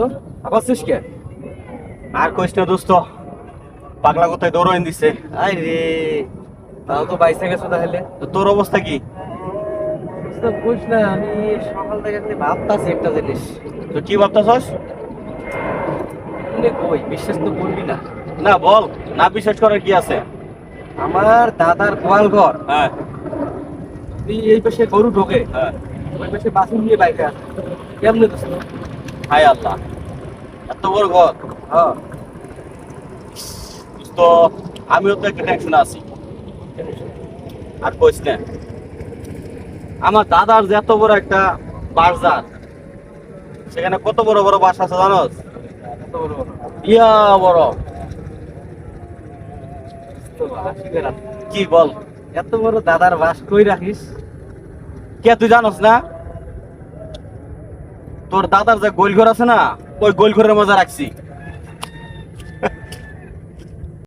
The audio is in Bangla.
তো? আবার কে? আর কইস না দোস্ত পাগলা কোথায় দৌড়াইন দিছে। আই রে তাও তো বাইসে গেছো তাহলে। তোর অবস্থা কি? বুঝ না আমি সকাল থেকে খালি ভাবতাছি একটা জিনিস। তো কি ভাবতাছস? কই? বিশ্বাস তো করবি না। না বল না বিশ্বাস করার কি আছে? আমার দাদার গোয়াল ঘর। হ্যাঁ। তুই এই পাশে গরু ঢোকে। হ্যাঁ। ওই পাশে বাসন দিয়ে বাইকে আসে কেমনে দোস্ত? আল্লাহ। এত বড় ঘর। হ্যাঁ। তো আমিও তো একটা টেনশন আছি। আর কইস আমার দাদার যে এত বড় একটা বাজার সেখানে কত বড় বড় বাস আছে বড়। ইয়া বড়। কি বল? এত বড় দাদার বাস কই রাখিস? কে তুই জানোস না? তোর দাদার যে গোল ঘর আছে না ওই গোল ঘরের মজা রাখছি।